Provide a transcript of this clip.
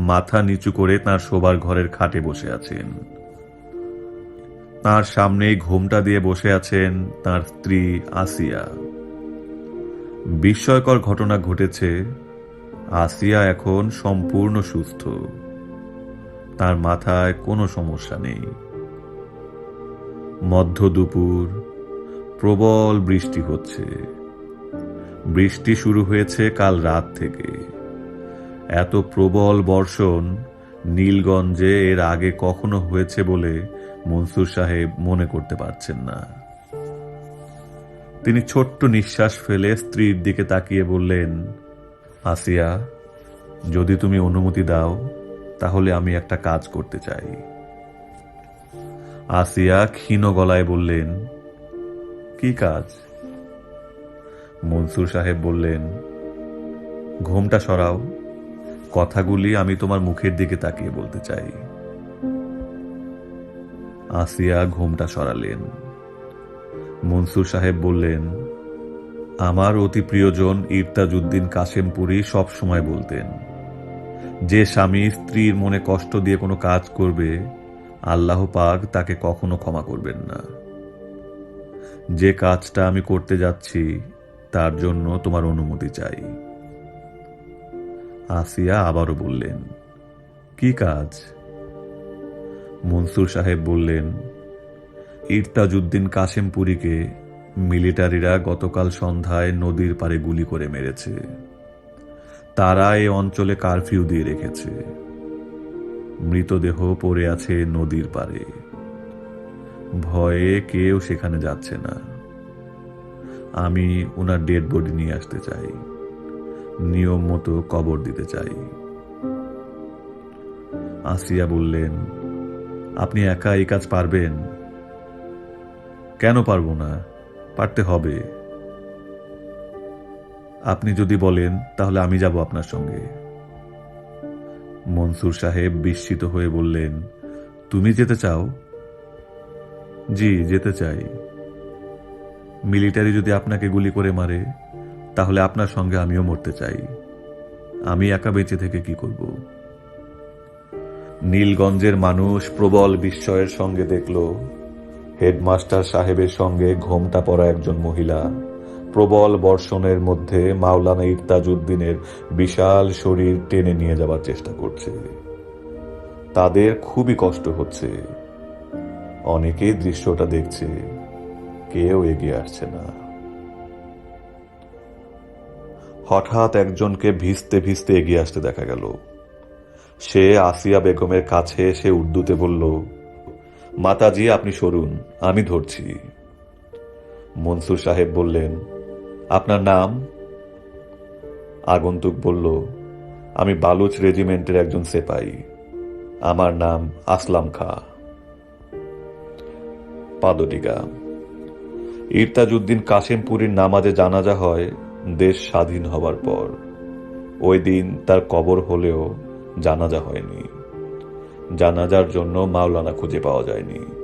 মাথা নিচু করে তার শোবার ঘরের খাটে বসে আছেন। তার সামনেই ঘোমটা দিয়ে বসে আছেন তার স্ত্রী আসিয়া। বিস্ময়কর ঘটনা ঘটেছে, আসিয়া এখন সম্পূর্ণ সুস্থ। তার মাথায় কোনো সমস্যা নেই। মধ্য দুপুর, প্রবল বৃষ্টি হচ্ছে। বৃষ্টি শুরু হয়েছে কাল রাত থেকে। এত প্রবল বর্ষণ নীলগঞ্জে এর আগে কখনো হয়েছে বলে মনসুর সাহেব মনে করতে পারছেন না। তিনি ছোট্ট নিঃশ্বাস ফেলে স্ত্রীর দিকে তাকিয়ে বললেন, আসিয়া, যদি তুমি অনুমতি দাও, তাহলে আমি একটা কাজ করতে চাই। আসিয়া ক্ষীণ গলায় বললেন, কি কাজ? মনসুর সাহেব বললেন, ঘোমটা সরাও। কথাগুলি আমি তোমার মুখের দিকে তাকিয়ে বলতে চাই। আসিয়া ঘোমটা সরালেন। মনসুর সাহেব বললেন, আমার অতি প্রিয়জন ইরতাজউদ্দিন কাশেমপুরি সব সময় বলতেন, যে স্বামী স্ত্রীর মনে কষ্ট দিয়ে কোনো কাজ করবে, আল্লাহ পাক তাকে কখনো ক্ষমা করবেন না। যে কাজটা আমি করতে যাচ্ছি, তার জন্য তোমার অনুমতি চাই। আসিয়া আবারও বললেন, কি কাজ? মনসুর সাহেব বললেন, ইরতাজউদ্দিন কাশেমপুরীকে মিলিটারিরা গতকাল সন্ধ্যায় নদীর পারে গুলি করে মেরেছে। তারা এ অঞ্চলে কারফিউ দিয়ে রেখেছে। মৃতদেহ পড়ে আছে নদীর পারে ভয়ে কেউ সেখানে যাচ্ছে না। আমি ওনার ডেড বডি নিয়ে আসতে চাই। নিয়ম মতো কবর দিতে চাই। আসিয়া বললেন, আপনি একা এই কাজ পারবেন? কেন পারব না? পারতে হবে। আপনি যদি বলেন, তাহলে আমি যাব আপনার সঙ্গে। মনসুর সাহেব বিস্মিত হয়ে বললেন, তুমি যেতে চাও? জি, যেতে চাই। মিলিটারি যদি আপনাকে গুলি করে মারে তাহলে আপনার সঙ্গে আমিও মরতে চাই। আমি একা বেঁচে থেকে কি করব? নীলগঞ্জের মানুষ প্রবল বিস্ময়ের সঙ্গে দেখল, হেডমাস্টার সাহেবের সঙ্গে ঘোমটা পরা একজন মহিলা প্রবল বর্ষণের মধ্যে মাওলানা ইরতাজউদ্দিনের বিশাল শরীর টেনে নিয়ে যাবার চেষ্টা করছে। তাদের খুবই কষ্ট হচ্ছে। অনেকেই দৃশ্যটা দেখছে, কেউ এগিয়ে আসছে না। হঠাৎ একজনকে ভিজতে ভিজতে এগিয়ে আসতে দেখা গেল। সে আসিয়া বেগমের কাছে এসে উর্দুতে বলল, মাতাজি, আপনি সরুন, আমি ধরছি। মনসুর সাহেব বললেন, আপনার নাম? আগন্তুক বলল, আমি বালুচ রেজিমেন্টের একজন সেপাই। আমার নাম আসলাম খা। পাদটিকা, ইরতাজউদ্দিন কাশেমপুরীর নামাজে জানাজা হয় দেশ স্বাধীন হবার পর। ওই দিন তার কবর হলেও জানাজা হয়নি। জানাজার জন্য মাওলানা খুঁজে পাওয়া যায়নি।